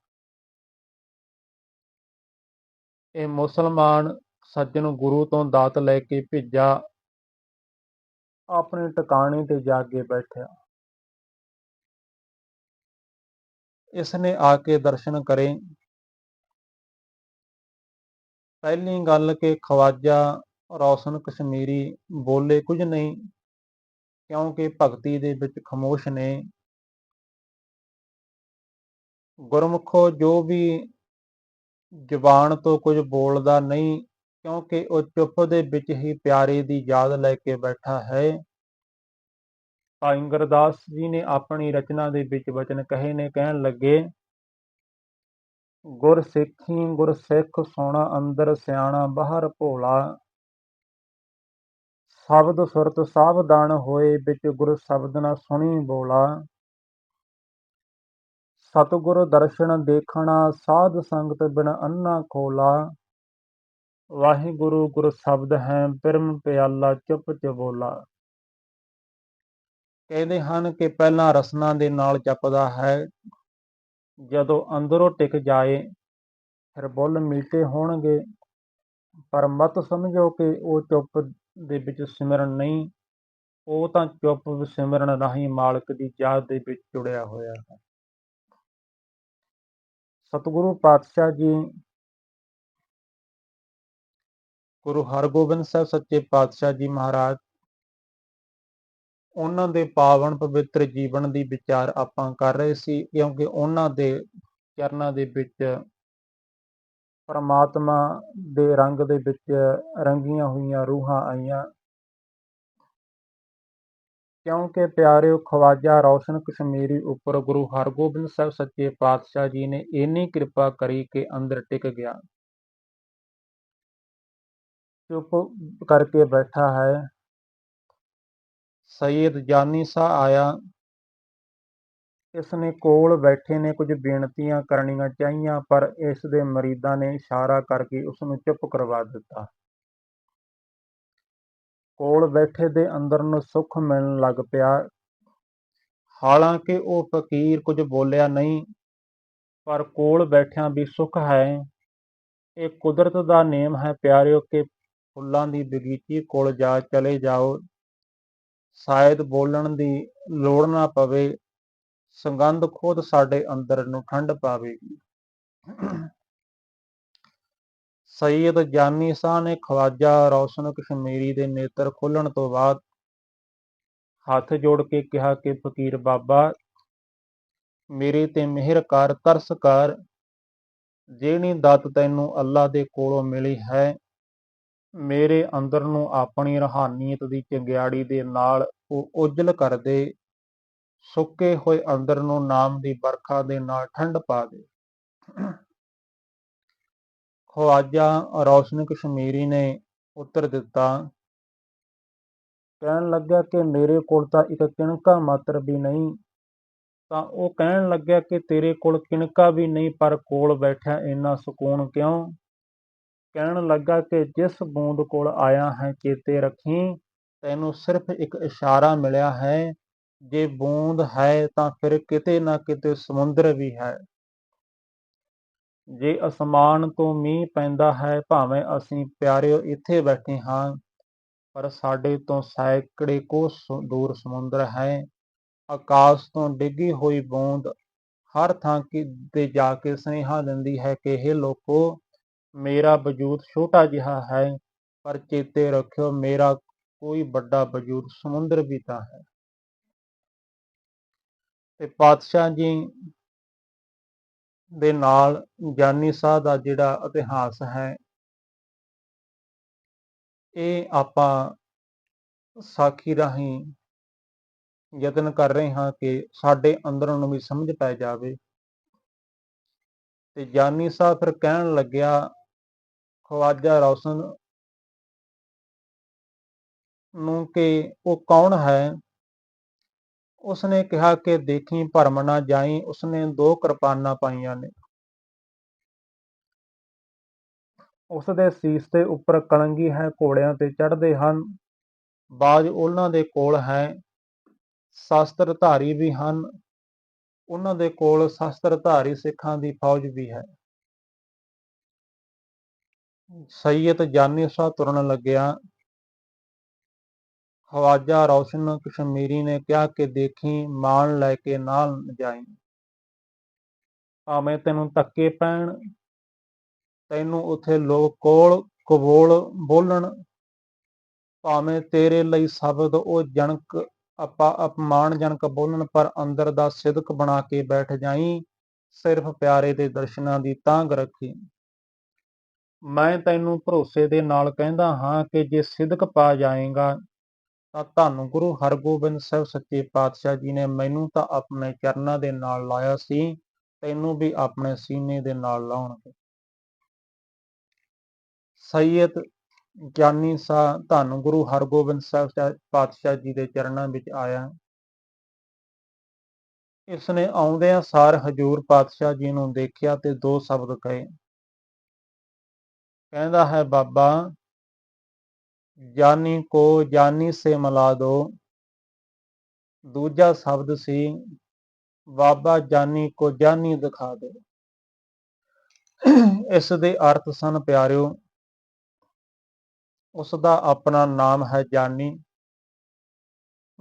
ਇਹ ਮੁਸਲਮਾਨ ਸੱਜਣ ਗੁਰੂ ਤੋਂ ਦਾਤ ਲੈ ਕੇ ਭੇਜਾ ਆਪਣੇ ਟਿਕਾਣੇ ਤੇ ਜਾ ਕੇ ਬੈਠਿਆ। ਇਸ ਨੇ ਆ ਕੇ ਦਰਸ਼ਨ ਕਰੇ। ਪਹਿਲੀ ਗੱਲ ਕਿ ਖਵਾਜਾ, ਰੌਸ਼ਨ, ਕਸ਼ਮੀਰੀ ਬੋਲੇ ਕੁਝ ਨਹੀਂ, ਕਿਉਂਕਿ ਭਗਤੀ ਦੇ ਵਿੱਚ ਖਮੋਸ਼ ਨੇ। ਗੁਰਮੁਖੋ ਜੋ ਵੀ ਜਬਾਨ ਤੋਂ ਕੁਝ ਬੋਲਦਾ ਨਹੀਂ, ਕਿਉਂਕਿ ਉਹ ਚੁੱਪ ਦੇ ਵਿੱਚ ਹੀ ਪਿਆਰੇ ਦੀ ਯਾਦ ਲੈ ਕੇ ਬੈਠਾ ਹੈ। ਭਾਈ ਗੁਰਦਾਸ ਜੀ ਨੇ ਆਪਣੀ ਰਚਨਾ ਦੇ ਵਿੱਚ ਵਚਨ ਕਹੇ ਨੇ, ਕਹਿਣ ਲੱਗੇ ਗੁਰ ਸਿੱਖੀ, ਗੁਰ ਸਿੱਖ ਅੰਦਰ ਸਿਆਣਾ, ਬਾਹਰ ਭੋਲਾ। ਸ਼ਬਦ ਸੁਰਤ ਸਾਵਧਾਨ ਹੋਏ, ਵਿੱਚ ਗੁਰ ਸ਼ਬਦ ਨਾ ਸੁਣੀ ਬੋਲਾ। ਸਤਿਗੁਰ ਦਰਸ਼ਨ ਦੇਖਣਾ, ਸਾਧ ਸੰਗਤ ਬਿਨ ਅੰਨਾ ਖੋਲਾ। ਵਾਹਿਗੁਰੂ ਗੁਰ ਸ਼ਬਦ ਹੈ, ਪਰਮ ਪਿਆਲਾ, ਚੁੱਪ ਚਬੋਲਾ। ਕਹਿੰਦੇ ਹਨ ਕਿ ਪਹਿਲਾਂ ਰਸਨਾ ਦੇ ਨਾਲ ਜਪਦਾ ਹੈ ਜਦੋਂ ਅੰਦਰੋਂ ਟਿਕ ਜਾਏ, ਫਿਰ ਬੁੱਲ ਮੀਟੇ ਹੋਣਗੇ। ਪਰ ਮਤ ਸਮਝੋ ਕਿ ਉਹ ਚੁੱਪ ਦੇ ਵਿੱਚ ਸਿਮਰਨ ਨਹੀਂ, ਉਹ ਤਾਂ ਚੁੱਪ ਸਿਮਰਨ ਰਾਹੀਂ ਮਾਲਕ ਦੀ ਯਾਦ ਦੇ ਵਿੱਚ ਜੁੜਿਆ ਹੋਇਆ ਹੈ। ਸਤਿਗੁਰੂ ਪਾਤਸ਼ਾਹ ਜੀ, ਗੁਰੂ ਹਰਗੋਬਿੰਦ ਸਾਹਿਬ ਸੱਚੇ ਪਾਤਸ਼ਾਹ ਜੀ ਮਹਾਰਾਜ ਉਹਨਾਂ ਦੇ ਪਾਵਨ ਪਵਿੱਤਰ ਜੀਵਨ ਦੀ ਵਿਚਾਰ ਆਪਾਂ ਕਰ ਰਹੇ ਸੀ, ਕਿਉਂਕਿ ਉਹਨਾਂ ਦੇ ਚਰਨਾਂ ਦੇ ਵਿੱਚ ਪਰਮਾਤਮਾ ਦੇ ਰੰਗ ਦੇ ਵਿੱਚ ਰੰਗੀਆਂ ਹੋਈਆਂ ਰੂਹਾਂ ਆਈਆਂ। ਕਿਉਂਕਿ ਪਿਆਰਿਓ ਖਵਾਜਾ ਰੌਸ਼ਨ ਕਸ਼ਮੀਰੀ ਉੱਪਰ ਗੁਰੂ ਹਰਗੋਬਿੰਦ ਸਾਹਿਬ ਸੱਚੇ ਪਾਤਸ਼ਾਹ ਜੀ ਨੇ ਇੰਨੀ ਕਿਰਪਾ ਕਰੀ ਕਿ ਅੰਦਰ ਟਿਕ ਗਿਆ। ਚੁੱਪ ਕਰਕੇ ਬੈਠਾ ਹੈ। ਸੈਦ ਜਾਨੀ ਸਾਹ ਆਇਆ। ਇਸ ਨੇ ਕੋਲ ਬੈਠੇ ਨੇ ਕੁਝ ਬੇਨਤੀਆਂ ਕਰਨੀਆਂ ਚਾਹੀਆਂ, ਪਰ ਇਸ ਦੇ ਮਰੀਦਾਂ ਨੇ ਇਸ਼ਾਰਾ ਕਰਕੇ ਉਸ ਨੂੰ ਚੁੱਪ ਕਰਵਾ ਦਿੱਤਾ। ਕੋਲ ਬੈਠੇ ਦੇ ਅੰਦਰ ਨੂੰ ਸੁੱਖ ਮਿਲਣ ਲੱਗ ਪਿਆ। ਹਾਲਾਂਕਿ ਉਹ ਫਕੀਰ ਕੁਝ ਬੋਲਿਆ ਨਹੀਂ, ਪਰ ਕੋਲ ਬੈਠਿਆਂ ਵੀ ਸੁੱਖ ਹੈ। ਇਹ ਕੁਦਰਤ ਦਾ ਨੇਮ ਹੈ, ਪਿਆਰਿਓ, ਕਿ ਫੁੱਲਾਂ ਦੀ ਬਗੀਚੀ ਕੋਲ ਜਾ ਚਲੇ ਜਾਓ। ਸ਼ਾਇਦ ਬੋਲਣ ਦੀ ਲੋੜ ਨਾ ਪਵੇ, ਸੁਗੰਧ ਖੁਦ ਸਾਡੇ ਅੰਦਰ ਨੂੰ ਠੰਡ ਪਾਵੇਗੀ। ਸੈਦ ਜਾਨੀ ਸਾਹ ਨੇ ਖਵਾਜਾ ਰੌਸ਼ਨ ਕਸ਼ਮੀਰੀ ਦੇ ਨੇਤਰ ਖੋਲਣ ਤੋਂ ਬਾਅਦ ਹੱਥ ਜੋੜ ਕੇ ਕਿਹਾ ਕਿ, ਫਕੀਰ ਬਾਬਾ, ਮੇਰੇ ਤੇ ਮਿਹਰ ਕਰ, ਤਰਸ ਕਰ। ਜਿਹੜੀ ਦਾਤ ਤੈਨੂੰ ਅੱਲਾ ਦੇ ਕੋਲੋਂ ਮਿਲੀ ਹੈ ਮੇਰੇ ਅੰਦਰ ਨੂੰ ਆਪਣੀ ਰਹਾਨੀਅਤ ਦੀ ਚੰਗਿਆੜੀ ਦੇ ਨਾਲ ਉਹ ਉਜਲ ਕਰ ਦੇ ਸੁੱਕੇ ਹੋਏ ਅੰਦਰ ਨੂੰ ਨਾਮ ਦੀ ਵਰਖਾ ਦੇ ਨਾਲ ਠੰਡ ਪਾ ਦੇ। ਖਵਾਜਾ ਰੌਸ਼ਨ ਕਸ਼ਮੀਰੀ ਨੇ ਉੱਤਰ ਦਿੱਤਾ। ਕਹਿਣ ਲੱਗਿਆ ਕਿ ਮੇਰੇ ਕੋਲ ਤਾਂ ਇੱਕ ਕਿਣਕਾ ਮਾਤਰ ਵੀ ਨਹੀਂ, ਤਾਂ ਉਹ ਕਹਿਣ ਲੱਗਿਆ ਕਿ ਤੇਰੇ ਕੋਲ ਕਿਣਕਾ ਵੀ ਨਹੀਂ, ਪਰ ਕੋਲ ਬੈਠਿਆ ਇੰਨਾ ਸਕੂਨ ਕਿਉਂ? ਕਹਿਣ ਲੱਗਾ ਕਿ ਜਿਸ ਬੂੰਦ ਕੋਲ ਆਇਆ ਹੈ ਚੇਤੇ ਰੱਖੀ, ਤੈਨੂੰ ਸਿਰਫ ਇੱਕ ਇਸ਼ਾਰਾ ਮਿਲਿਆ ਹੈ, ਜੇ ਬੂੰਦ ਹੈ ਤਾਂ ਫਿਰ ਕਿਤੇ ਨਾ ਕਿਤੇ ਸਮੁੰਦਰ ਵੀ ਹੈ। ਜੇ ਅਸਮਾਨ ਤੋਂ ਮੀਂਹ ਪੈਂਦਾ ਹੈ, ਭਾਵੇਂ ਅਸੀਂ ਪਿਆਰਿਓ ਇੱਥੇ ਬੈਠੇ ਹਾਂ, ਪਰ ਸਾਡੇ ਤੋਂ ਸੈਂਕੜੇ ਕੋਸ ਦੂਰ ਸਮੁੰਦਰ ਹੈ। ਆਕਾਸ਼ ਤੋਂ ਡਿੱਗੀ ਹੋਈ ਬੂੰਦ ਹਰ ਥਾਂ ਤੇ ਜਾ ਕੇ ਸੁਨੇਹਾ ਦਿੰਦੀ ਹੈ ਕਿ ਇਹ ਲੋਕੋ ਮੇਰਾ ਵਜੂਦ ਛੋਟਾ ਜਿਹਾ ਹੈ, ਪਰ ਚੇਤੇ ਰੱਖਿਓ ਮੇਰਾ ਕੋਈ ਵੱਡਾ ਵਜੂਦ ਸਮੁੰਦਰ ਵੀ ਤਾਂ ਹੈ। ਤੇ ਪਾਤਸ਼ਾਹ ਜੀ ਦੇ ਨਾਲ ਗਿਆਨੀ ਸਾਹ ਦਾ ਜਿਹੜਾ ਇਤਿਹਾਸ ਹੈ, ਇਹ ਆਪਾਂ ਸਾਖੀ ਰਾਹੀਂ ਯਤਨ ਕਰ ਰਹੇ ਹਾਂ ਕਿ ਸਾਡੇ ਅੰਦਰੋਂ ਨੂੰ ਵੀ ਸਮਝ ਪੈ ਜਾਵੇ। ਤੇ ਗਿਆਨੀ ਸਾਹਿਬ ਫਿਰ ਕਹਿਣ ਲੱਗਿਆ ਖਵਾਜਾ ਰੌਸ਼ਨ ਨੂੰ ਕਿ ਉਹ ਕੌਣ ਹੈ? ਉਸਨੇ ਕਿਹਾ ਕਿ ਦੇਖੀ ਭਰਮ ਨਾ ਜਾਈ, ਉਸਨੇ ਦੋ ਕਿਰਪਾਨਾਂ ਪਾਈਆਂ ਨੇ। ਉਸ ਦੇ ਸੀਸ ਦੇ ਉੱਪਰ ਕਲੰਗੀ ਹੈ, ਘੋੜਿਆਂ ਤੇ ਚੜ੍ਹਦੇ ਹਨ। ਬਾਜ ਉਹਨਾਂ ਦੇ ਕੋਲ ਹੈ ਸ਼ਸਤਰ ਧਾਰੀ ਵੀ ਹਨ। ਉਹਨਾਂ ਦੇ ਕੋਲ ਸ਼ਸਤਰ ਧਾਰੀ ਸਿੱਖਾਂ ਦੀ ਫੌਜ ਵੀ ਹੈ। ਸੈਯਦ ਜਾਨੀ ਸਾਹ ਤੁਰਨ ਲੱਗਿਆ ਖਵਾਜਾ ਰੌਸ਼ਨ ਕਸ਼ਮੀਰੀ ਨੇ ਕਿਹਾ ਕਿ ਦੇਖੀ, ਮਾਣ ਲੈ ਕੇ ਨਾਲ ਜਾਈ। ਭਾਵੇਂ ਤੈਨੂੰ ਧੱਕੇ ਪੈਣ, ਤੈਨੂੰ ਉਥੇ ਲੋਕ ਕੋਲ ਕਬੋਲ ਬੋਲਣ, ਭਾਵੇਂ ਤੇਰੇ ਲਈ ਸ਼ਬਦ ਉਹ ਜਨਕ ਆਪਾਂ ਅਪਮਾਨਜਨਕ ਬੋਲਣ, ਪਰ ਅੰਦਰ ਦਾ ਸਿਦਕ ਬਣਾ ਕੇ ਬੈਠ ਜਾਈ, ਸਿਰਫ ਪਿਆਰੇ ਦੇ ਦਰਸ਼ਨਾਂ ਦੀ ਤਾਂਗ ਰੱਖੀ। ਮੈਂ ਤੈਨੂੰ ਭਰੋਸੇ ਦੇ ਨਾਲ ਕਹਿੰਦਾ ਹਾਂ ਕਿ ਜੇ ਸਿਦਕ ਪਾ ਜਾਏਗਾ, ਤਾਂ ਧੰਨ ਗੁਰੂ ਹਰਗੋਬਿੰਦ ਸਾਹਿਬ ਸੱਚੇ ਪਾਤਸ਼ਾਹ ਜੀ ਨੇ ਮੈਨੂੰ ਤਾਂ ਆਪਣੇ ਚਰਨਾਂ ਦੇ ਨਾਲ ਲਾਇਆ ਸੀ, ਤੈਨੂੰ ਵੀ ਆਪਣੇ ਸੀਨੇ ਦੇ ਨਾਲ ਲਾਉਣਗੇ। ਸੈਯਦ ਗਿਆਨੀ ਸਾ ਧੰਨ ਗੁਰੂ ਹਰਗੋਬਿੰਦ ਸਾਹਿਬ ਪਾਤਸ਼ਾਹ ਜੀ ਦੇ ਚਰਨਾਂ ਵਿੱਚ ਆਇਆ। ਇਸ ਨੇ ਆਉਂਦਿਆਂ ਸਾਰ ਹਜੂਰ ਪਾਤਸ਼ਾਹ ਜੀ ਨੂੰ ਦੇਖਿਆ ਤੇ ਦੋ ਸ਼ਬਦ ਕਹੇ। ਕਹਿੰਦਾ ਹੈ, ਬਾਬਾ, ਜਾਨੀ ਕੋ ਜਾਨੀ ਸੇ ਮਿਲਾ ਦੋ। ਦੂਜਾ ਸ਼ਬਦ ਸੀ, ਬਾਬਾ, ਜਾਨੀ ਕੋ ਜਾਨੀ ਦਿਖਾ ਦੇ। ਇਸ ਦੇ ਅਰਥ ਸਨ, ਪਿਆਰਿਓ, ਉਸ ਦਾ ਆਪਣਾ ਨਾਮ ਹੈ ਜਾਨੀ।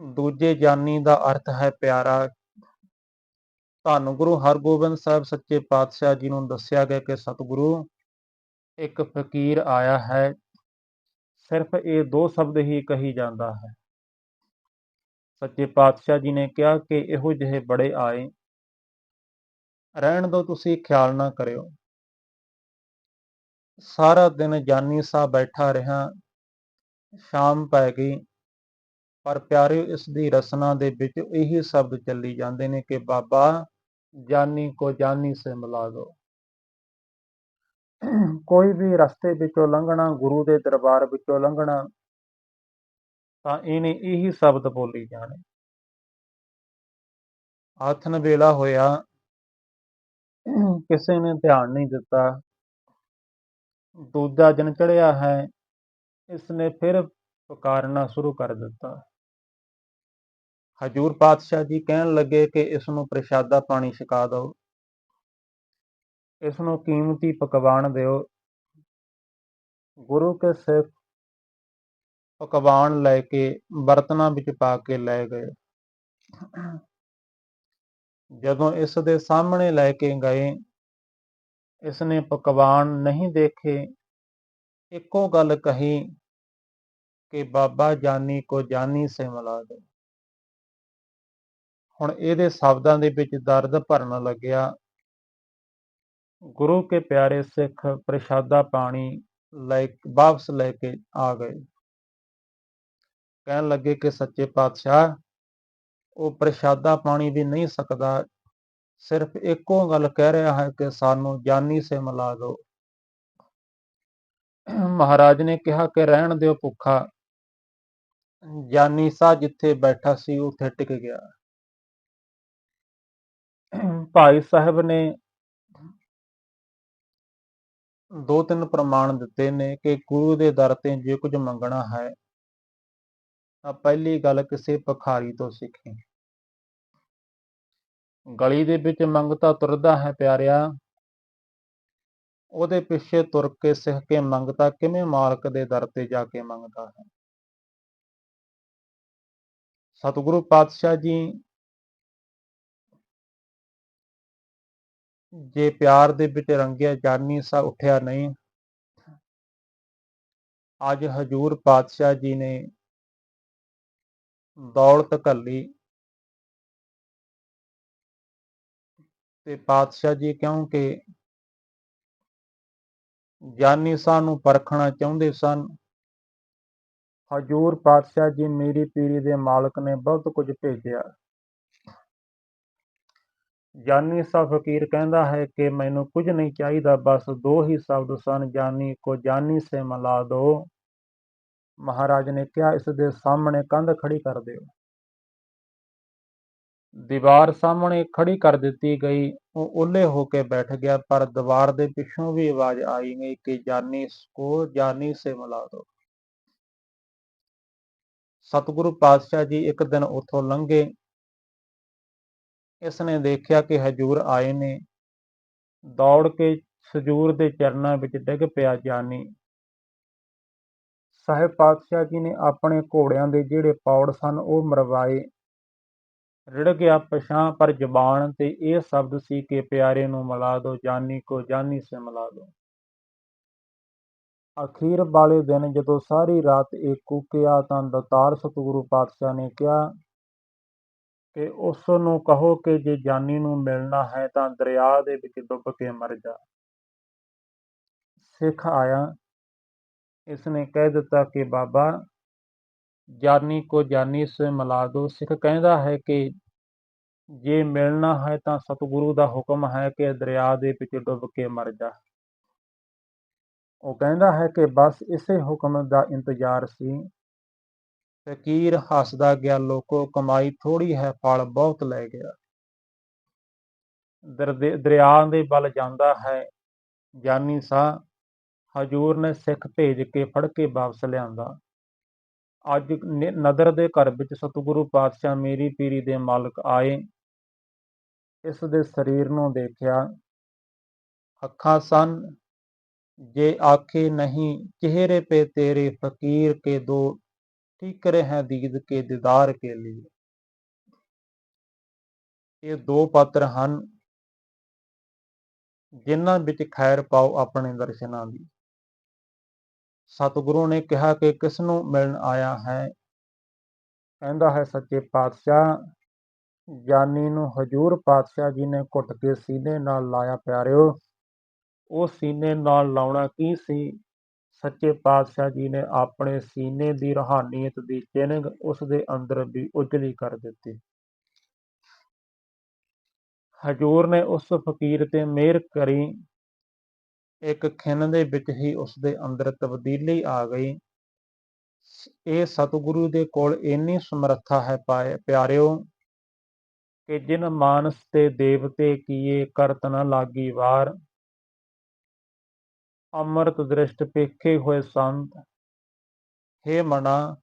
ਦੂਜੇ ਜਾਨੀ ਦਾ ਅਰਥ ਹੈ ਪਿਆਰਾ। ਧੰਨ ਗੁਰੂ ਹਰਗੋਬਿੰਦ ਸਾਹਿਬ, ਸੱਚੇ ਪਾਤਸ਼ਾਹ ਜੀ ਨੂੰ ਦੱਸਿਆ ਗਿਆ ਕਿ ਸਤਿਗੁਰੂ ਇੱਕ ਫਕੀਰ ਆਇਆ ਹੈ, ਸਿਰਫ ਇਹ ਦੋ ਸ਼ਬਦ ਹੀ ਕਹੀ ਜਾਂਦਾ ਹੈ। ਸੱਚੇ ਪਾਤਸ਼ਾਹ ਜੀ ਨੇ ਕਿਹਾ ਕਿ ਇਹੋ ਜਿਹੇ ਬੜੇ ਆਏ। ਰਹਿਣ ਦੋ, ਤੁਸੀਂ ਖਿਆਲ ਨਾ ਕਰਿਓ। ਸਾਰਾ ਦਿਨ ਜਾਨੀ ਸਾਹਿਬ ਬੈਠਾ ਰਿਹਾ। ਸ਼ਾਮ ਪੈ ਗਈ, ਪਰ ਪਿਆਰਿਓ ਇਸ ਦੀ ਰਸਨਾ ਦੇ ਵਿੱਚ ਇਹੀ ਸ਼ਬਦ ਚੱਲੀ ਜਾਂਦੇ ਨੇ ਕਿ, ਬਾਬਾ, ਜਾਨੀ ਕੋ ਜਾਨੀ ਸੇ ਮਿਲਾ ਦੋ। ਕੋਈ ਵੀ ਰਸਤੇ ਵਿੱਚੋਂ ਲੰਘਣਾ, ਗੁਰੂ ਦੇ ਦਰਬਾਰ ਵਿੱਚੋਂ ਲੰਘਣਾ, ਤਾਂ ਇਹਨੇ ਇਹੀ ਸ਼ਬਦ ਬੋਲੀ ਜਾਣੇ। ਆਥਨ ਵੇਲਾ ਹੋਇਆ, ਕਿਸੇ ਨੇ ਧਿਆਨ ਨਹੀਂ ਦਿੱਤਾ। ਦੂਜਾ ਦਿਨ ਚੜਿਆ ਹੈ, ਇਸ ਨੇ ਫਿਰ ਪੁਕਾਰਨਾ ਸ਼ੁਰੂ ਕਰ ਦਿੱਤਾ। ਹਜੂਰ ਪਾਤਸ਼ਾਹ ਜੀ ਕਹਿਣ ਲੱਗੇ ਕਿ ਇਸ ਨੂੰ ਪ੍ਰਸ਼ਾਦਾ ਪਾਣੀ ਛਕਾ ਦਿਓ। ਇਸ ਨੂੰ ਕੀਮਤੀ ਪਕਵਾਨ ਦਿਓ। ਗੁਰੂ ਕੇ ਸਿੱਖ ਪਕਵਾਨ ਲੈ ਕੇ ਬਰਤਨਾਂ ਵਿੱਚ ਪਾ ਕੇ ਲੈ ਗਏ। ਜਦੋਂ ਇਸ ਦੇ ਸਾਹਮਣੇ ਲੈ ਕੇ ਗਏ ਇਸ ਨੇ ਪਕਵਾਨ ਨਹੀਂ ਦੇਖੇ। ਇੱਕੋ ਗੱਲ ਕਹੀ ਕਿ ਬਾਬਾ ਜਾਨੀ ਕੋ ਜਾਨੀ ਸੇ ਮਿਲਾ ਦੇ ਹੁਣ ਇਹਦੇ ਸ਼ਬਦਾਂ ਦੇ ਵਿੱਚ ਦਰਦ ਭਰਨ ਲੱਗਿਆ। ਗੁਰੂ ਕੇ ਪਿਆਰੇ ਸਿੱਖ ਪ੍ਰਸ਼ਾਦਾ ਪਾਣੀ ਲੈ ਵਾਪਸ ਲੈ ਕੇ ਆ ਗਏ। ਕਹਿਣ ਲੱਗੇ ਕਿ ਸੱਚੇ ਪਾਤਸ਼ਾਹ, ਉਹ ਪ੍ਰਸ਼ਾਦਾ ਪਾਣੀ ਵੀ ਨਹੀਂ ਸਕਦਾ। ਸਿਰਫ ਇੱਕੋ ਗੱਲ ਕਹਿ ਰਿਹਾ ਹੈ ਕਿ ਸਾਨੂੰ ਜਾਨੀ ਸੇ ਮਿਲਾ ਦਿਓ ਮਹਾਰਾਜ ਨੇ ਕਿਹਾ ਕਿ ਰਹਿਣ ਦਿਓ ਭੁੱਖਾ। ਜਾਨੀ ਸਾ ਜਿੱਥੇ ਬੈਠਾ ਸੀ, ਉੱਥੇ ਟਿਕ ਗਿਆ। ਭਾਈ ਸਾਹਿਬ ਨੇ ਦੋ ਤਿੰਨ ਪ੍ਰਮਾਣ ਦਿੱਤੇ ਨੇ ਕਿ ਗੁਰੂ ਦੇ ਦਰ ਤੇ ਜੇ ਕੁਝ ਮੰਗਣਾ ਹੈ, ਤਾਂ ਪਹਿਲੀ ਗੱਲ ਕਿਸੇ ਭਖਾਰੀ ਤੋਂ ਸਿੱਖੀ। ਗਲੀ ਦੇ ਵਿੱਚ ਮੰਗਤਾ ਤੁਰਦਾ ਹੈ ਪਿਆਰਿਆ, ਉਹਦੇ ਪਿੱਛੇ ਤੁਰ ਕੇ ਸਿੱਖ ਕੇ ਮੰਗਤਾ ਕਿਵੇਂ ਮਾਲਕ ਦੇ ਦਰ ਤੇ ਜਾ ਕੇ ਮੰਗਦਾ ਹੈ? ਸਤਿਗੁਰੂ ਪਾਤਸ਼ਾਹ ਜੀ ਜੇ ਪਿਆਰ ਦੇ ਵਿੱਚ ਰੰਗਿਆ ਜਾਨੀ ਸਾ ਉੱਠਿਆ ਨਹੀਂ। ਅੱਜ ਹਜੂਰ ਪਾਤਸ਼ਾਹ ਜੀ ਨੇ ਦੌਲਤ ਕੱਲੀ ਤੇ ਪਾਤਸ਼ਾਹ ਜੀ ਕਿਉਂਕਿ ਜਾਨੀ ਸਾਹ ਨੂੰ ਪਰਖਣਾ ਚਾਹੁੰਦੇ ਸਨ? ਹਜੂਰ ਪਾਤਸ਼ਾਹ ਜੀ ਮੇਰੀ ਪੀਰੀ ਦੇ ਮਾਲਕ ਨੇ ਬਹੁਤ ਕੁਝ ਭੇਜਿਆ। ਜਾਨੀ ਸਾ ਫਕੀਰ ਕਹਿੰਦਾ ਹੈ ਕਿ ਮੈਨੂੰ ਕੁਝ ਨਹੀਂ ਚਾਹੀਦਾ, ਬਸ ਦੋ ਹੀ ਸ਼ਬਦ ਸਨ, ਜਾਨੀ ਕੋ ਜਾਨੀ ਸੇ ਮਿਲਾ ਦੋ। ਮਹਾਰਾਜ ਨੇ ਕਿਹਾ, ਇਸ ਦੇ ਸਾਹਮਣੇ ਕੰਧ ਖੜੀ ਕਰ ਦਿਓ। ਦੀਵਾਰ ਸਾਹਮਣੇ ਖੜੀ ਕਰ ਦਿੱਤੀ ਗਈ। ਉਹ ਉੱਲੇ ਹੋ ਕੇ ਬੈਠ ਗਿਆ, ਪਰ ਦੀਵਾਰ ਦੇ ਪਿੱਛੋਂ ਵੀ ਆਵਾਜ਼ ਆਈ ਗਈ ਕਿ ਜਾਨੀ ਕੋ ਜਾਨੀ ਸੇ ਮਿਲਾ ਦੋ। ਸਤਿਗੁਰੂ ਪਾਤਸ਼ਾਹ ਜੀ ਇੱਕ ਦਿਨ ਉੱਥੋਂ ਲੰਘੇ। ਇਸ ਨੇ ਦੇਖਿਆ ਕਿ ਹਜੂਰ ਆਏ ਨੇ। ਦੌੜ ਕੇ ਸਜੂਰ ਦੇ ਚਰਨਾਂ ਵਿੱਚ ਡਿੱਗ ਪਿਆ ਜਾਨੀ। ਸਾਹਿਬ ਪਾਤਸ਼ਾਹ ਜੀ ਨੇ ਆਪਣੇ ਘੋੜਿਆਂ ਦੇ ਜਿਹੜੇ ਪੌੜ ਸਨ, ਉਹ ਮਰਵਾਏ। ਰਿੜ ਗਿਆ ਪਛਾਂ ਪਰ ਜ਼ਬਾਨ ਤੇ ਇਹ ਸ਼ਬਦ ਸੀ ਕਿ ਪਿਆਰੇ ਨੂੰ ਮਿਲਾ ਦੋ, ਜਾਨੀ ਕੋ ਜਾਨੀ ਸੇ ਮਿਲਾ ਦੋ। ਅਖੀਰ ਵਾਲੇ ਦਿਨ ਜਦੋਂ ਸਾਰੀ ਰਾਤ ਇਹ ਕੂਕਿਆ ਤਾਂ ਦਤਾਰ ਸਤਿਗੁਰੂ ਪਾਤਸ਼ਾਹ ਨੇ ਕਿਹਾ ਕਿ ਉਸ ਨੂੰ ਕਹੋ ਕਿ ਜੇ ਜਾਨੀ ਨੂੰ ਮਿਲਣਾ ਹੈ ਤਾਂ ਦਰਿਆ ਦੇ ਵਿੱਚ ਡੁੱਬ ਕੇ ਮਰ ਜਾ। ਸਿੱਖ ਆਇਆ। ਇਸ ਨੇ ਕਹਿ ਦਿੱਤਾ ਕਿ ਬਾਬਾ, ਜਾਨੀ ਕੋ ਜਾਨੀ ਸੇ ਮਿਲਾ ਦੋ। ਸਿੱਖ ਕਹਿੰਦਾ ਹੈ ਕਿ ਜੇ ਮਿਲਣਾ ਹੈ ਤਾਂ ਸਤਿਗੁਰੂ ਦਾ ਹੁਕਮ ਹੈ ਕਿ ਦਰਿਆ ਦੇ ਵਿੱਚ ਡੁੱਬ ਕੇ ਮਰ ਜਾ। ਉਹ ਕਹਿੰਦਾ ਹੈ ਕਿ ਬਸ ਇਸੇ ਹੁਕਮ ਦਾ ਇੰਤਜ਼ਾਰ ਸੀ। ਫਕੀਰ ਹੱਸਦਾ ਗਿਆ, ਲੋਕੋ, ਕਮਾਈ ਥੋੜੀ ਹੈ, ਫਲ ਬਹੁਤ ਲੈ ਗਿਆ। ਦਰਿਆ ਦੇ ਵੱਲ ਜਾਂਦਾ ਹੈ, ਜਾਨੀ ਸਾਹ ਹਜੂਰ ਨੇ ਸਿੱਖ ਭੇਜ ਕੇ ਫੜ ਕੇ ਵਾਪਸ ਲਿਆਂਦਾ। ਅੱਜ ਨਦਰ ਦੇ ਘਰ ਵਿੱਚ ਸਤਿਗੁਰੂ ਪਾਤਸ਼ਾਹ ਮੇਰੀ ਪੀਰੀ ਦੇ ਮਾਲਕ ਆਏ। ਇਸ ਦੇ ਸਰੀਰ ਨੂੰ ਦੇਖਿਆ। ਅੱਖਾਂ ਸਨ। ਜੇ ਆਖੇ ਨਹੀਂ, ਚਿਹਰੇ पे ਤੇਰੇ ਫਕੀਰ ਕੇ ਦੋ ਠੀਕਰੇ ਹੈ ਦੀਦ ਕੇ ਦੀਦਾਰ ਕੇ ਲਈ ਇਹ ਦੋ ਪਾਤਰ ਹਨ, ਜਿਨ੍ਹਾਂ ਵਿੱਚ ਖੈਰ ਪਾਓ ਆਪਣੇ ਦਰਸ਼ਨਾਂ ਦੀ। ਸਤਿਗੁਰੂ ਨੇ ਕਿਹਾ ਕਿ ਕਿਸ ਨੂੰ ਮਿਲਣ ਆਇਆ ਹੈ? ਕਹਿੰਦਾ ਹੈ, ਸੱਚੇ ਪਾਤਸ਼ਾਹ ਜਾਨੀ ਨੂੰ ਹਜੂਰ ਪਾਤਸ਼ਾਹ ਜੀ ਨੇ ਘੁੱਟ ਕੇ ਸੀਨੇ ਨਾਲ ਲਾਇਆ ਪਿਆਰਿਓ। ਉਹ ਸੀਨੇ ਨਾਲ ਲਾਉਣਾ ਕੀ ਸੀ? ਸੱਚੇ ਪਾਤਸ਼ਾਹ ਜੀ ਨੇ ਆਪਣੇ ਸੀਨੇ ਦੀ ਰੂਹਾਨੀਅਤ ਦੀ ਚਿੰਨ੍ਹ ਉਸ ਦੇ ਅੰਦਰ ਵੀ ਉਜਲੀ ਕਰ ਦਿੱਤੀ। ਹਜੂਰ ਨੇ ਉਸ ਫਕੀਰ ਤੇ ਮਿਹਰ ਕਰੀ। ਇੱਕ ਖਿੰਨ ਦੇ ਵਿੱਚ ਹੀ ਉਸ ਦੇ ਅੰਦਰ ਤਬਦੀਲੀ ਆ ਗਈ। ਇਹ ਸਤਿਗੁਰੂ ਦੇ ਕੋਲ ਇੰਨੀ ਸਮਰੱਥਾ ਹੈ ਪਾਏ, ਪਿਆਰਿਓ, ਕਿ ਜਿਨ ਮਾਨਸ ਤੇ ਦੇਵਤੇ ਕੀਏ ਕਰਤ ਨ ਲਾਗੀ ਵਾਰ ਅੰਮ੍ਰਿਤ ਦ੍ਰਿਸ਼ਟ ਪੇਖੇ ਹੋਏ ਸੰਤ, ਹੇ ਮਨਾ,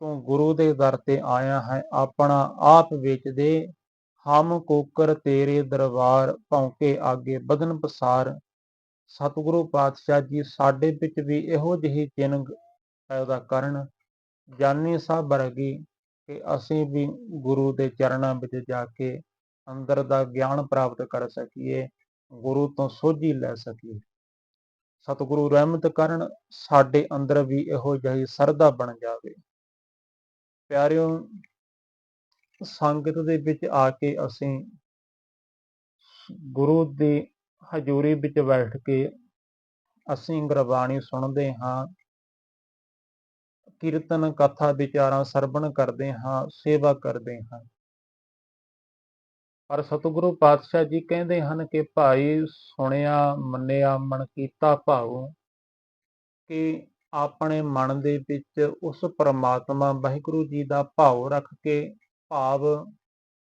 ਤੂੰ ਗੁਰੂ ਦੇ ਦਰ ਤੇ ਆਇਆ ਹੈ, ਆਪਣਾ ਆਪ ਵੇਚ ਦੇ, ਹਮ ਕੋਕਰ ਤੇਰੇ ਦਰਬਾਰ ਭੌਂਕੇ ਆਗੇ, ਬਦਨ ਪਸਾਰ, ਸਤਿਗੁਰੂ ਪਾਤਸ਼ਾਹ ਜੀ, ਸਾਡੇ ਵਿੱਚ ਵੀ ਇਹੋ ਜਿਹੀ ਚਿੰਨ ਪੈਦਾ ਕਰਨ, ਜਾਨੀ ਸਾਹਿਬ ਵਰਗੀ ਕਿ ਅਸੀਂ ਵੀ ਗੁਰੂ ਦੇ ਚਰਨਾਂ ਵਿੱਚ ਜਾ ਕੇ ਅੰਦਰ ਦਾ ਗਿਆਨ ਪ੍ਰਾਪਤ ਕਰ ਸਕੀਏ, ਗੁਰੂ ਤੋਂ ਸੋਝੀ ਲੈ ਸਕੀਏ। ਸਤਿਗੁਰੂ ਰਹਿਮਤ ਕਰਨ, ਸਾਡੇ ਅੰਦਰ ਵੀ ਇਹੋ ਜਿਹੀ ਸਰਦਾ ਬਣ ਜਾਵੇ। ਪਿਆਰਿਓ, ਸੰਗਤ ਦੇ ਵਿੱਚ ਆ ਕੇ ਅਸੀਂ ਗੁਰੂ ਦੀ ਹਜ਼ੂਰੀ ਵਿੱਚ ਬੈਠ ਕੇ ਅਸੀਂ ਗੁਰਬਾਣੀ ਸੁਣਦੇ ਹਾਂ, ਕੀਰਤਨ ਕਥਾ ਵਿਚਾਰਾਂ ਸਰਵਣ ਕਰਦੇ ਹਾਂ, ਸੇਵਾ ਕਰਦੇ ਹਾਂ। ਪਰ ਸਤਿਗੁਰੂ ਪਾਤਸ਼ਾਹ ਜੀ ਕਹਿੰਦੇ ਹਨ ਕਿ ਭਾਈ ਸੁਣਿਆ, ਮੰਨਿਆ, ਮਨ ਕੀਤਾ ਭਾਉ ਕਿ ਆਪਣੇ ਮਨ ਦੇ ਵਿੱਚ ਉਸ ਪਰਮਾਤਮਾ ਵਾਹਿਗੁਰੂ ਜੀ ਦਾ ਭਾਵ ਰੱਖ ਕੇ, ਭਾਵ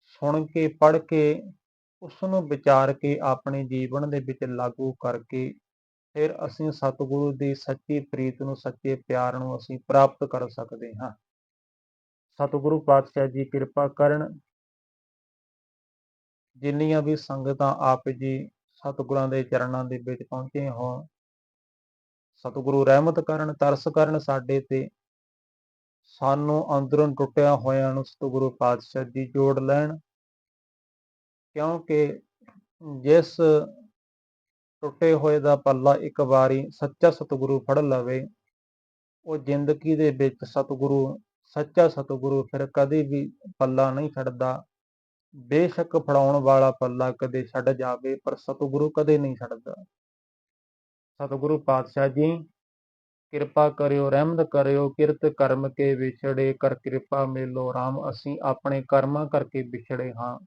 ਸੁਣ ਕੇ, ਪੜ੍ਹ ਕੇ ਉਸ ਨੂੰ ਵਿਚਾਰ ਕੇ ਆਪਣੇ ਜੀਵਨ ਦੇ ਵਿੱਚ ਲਾਗੂ ਕਰਕੇ ਫਿਰ ਅਸੀਂ ਸਤਿਗੁਰੂ ਦੀ ਸੱਚੀ ਪ੍ਰੀਤ ਨੂੰ, ਸੱਚੇ ਪਿਆਰ ਨੂੰ ਅਸੀਂ ਪ੍ਰਾਪਤ ਕਰ ਸਕਦੇ ਹਾਂ। ਸਤਿਗੁਰੂ ਪਾਤਸ਼ਾਹ ਜੀ ਕਿਰਪਾ ਕਰਨ ਜਿੰਨੀਆਂ ਵੀ ਸੰਗਤਾਂ ਆਪ ਜੀ ਸਤਿਗੁਰਾਂ ਦੇ ਚਰਨਾਂ ਦੇ ਵਿੱਚ ਪਹੁੰਚੇ ਹੋਣ, ਸਤਿਗੁਰੂ ਰਹਿਮਤ ਕਰਨ, ਤਰਸ ਕਰਨ ਸਾਡੇ ਤੇ, ਸਾਨੂੰ ਅੰਦਰੋਂ ਟੁੱਟਿਆ ਹੋਇਆਂ ਨੂੰ ਸਤਿਗੁਰੂ ਪਾਤਸ਼ਾਹ ਜੀ ਜੋੜ ਲੈਣ, ਕਿਉਂਕਿ ਜਿਸ ਟੁੱਟੇ ਹੋਏ ਦਾ ਪੱਲਾ ਇੱਕ ਵਾਰੀ ਸੱਚਾ ਸਤਿਗੁਰੂ ਫੜ ਲਵੇ, ਉਹ ਜ਼ਿੰਦਗੀ ਦੇ ਵਿੱਚ ਸਤਿਗੁਰੂ, ਸੱਚਾ ਸਤਿਗੁਰੂ ਫਿਰ ਕਦੇ ਵੀ ਪੱਲਾ ਨਹੀਂ ਛੱਡਦਾ ਬੇਸ਼ੱਕ ਫੜਾਉਣ ਵਾਲਾ ਪੱਲਾ ਕਦੇ ਛੱਡ ਜਾਵੇ, ਪਰ ਸਤਿਗੁਰੂ ਕਦੇ ਨਹੀਂ ਛੱਡਦਾ। ਸਤਿਗੁਰੂ ਪਾਤਸ਼ਾਹ ਜੀ, ਕਿਰਪਾ ਕਰਿਓ, ਰਹਿਮਤ ਕਰਿਓ, ਕਿਰਤ ਕਰਮ ਕੇ ਵਿਛੜੇ, ਕਰ ਕਿਰਪਾ ਮੇਲੋ RAM ਅਸੀਂ ਆਪਣੇ ਕਰਮਾਂ ਕਰਕੇ ਵਿਛੜੇ ਹਾਂ।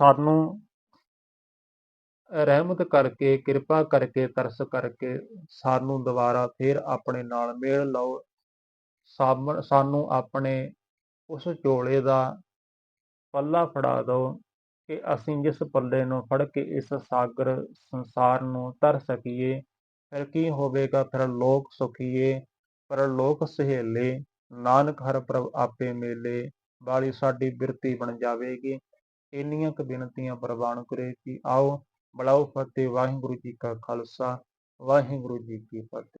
ਸਾਨੂੰ ਰਹਿਮਤ ਕਰਕੇ, ਕਿਰਪਾ ਕਰਕੇ, ਤਰਸ ਕਰਕੇ ਸਾਨੂੰ ਦੁਬਾਰਾ ਫੇਰ ਆਪਣੇ ਨਾਲ ਮੇਲ ਲਾਓ। ਸਾਨੂੰ ਆਪਣੇ ਉਸ ਝੋਲੇ ਦਾ ਪੱਲਾ ਫੜਾ ਦਿਓ ਕਿ ਅਸੀਂ ਜਿਸ ਪੱਲੇ ਨੂੰ ਫੜ ਕੇ ਇਸ ਸਾਗਰ ਸੰਸਾਰ ਨੂੰ ਤਰ ਸਕੀਏ, ਫਿਰ ਕੀ ਹੋਵੇਗਾ? ਫਿਰ ਲੋਕ ਸੁਖੀਏ, ਪਰ ਲੋਕ ਸਹੇਲੇ, ਨਾਨਕ ਹਰ ਪ੍ਰਭ ਆਪੇ ਮੇਲੇ ਵਾਲੀ ਸਾਡੀ ਬਿਰਤੀ ਬਣ ਜਾਵੇਗੀ। ਇੰਨੀਆਂ ਕੁ ਬੇਨਤੀਆਂ ਪ੍ਰਵਾਨ ਕਰੇ ਕਿ ਆਓ ਬਲਾਉ ਫਤਿਹ, ਵਾਹਿਗੁਰੂ ਜੀ ਕਾ ਖਾਲਸਾ, ਵਾਹਿਗੁਰੂ ਜੀ ਕੀ ਫਤਿਹ।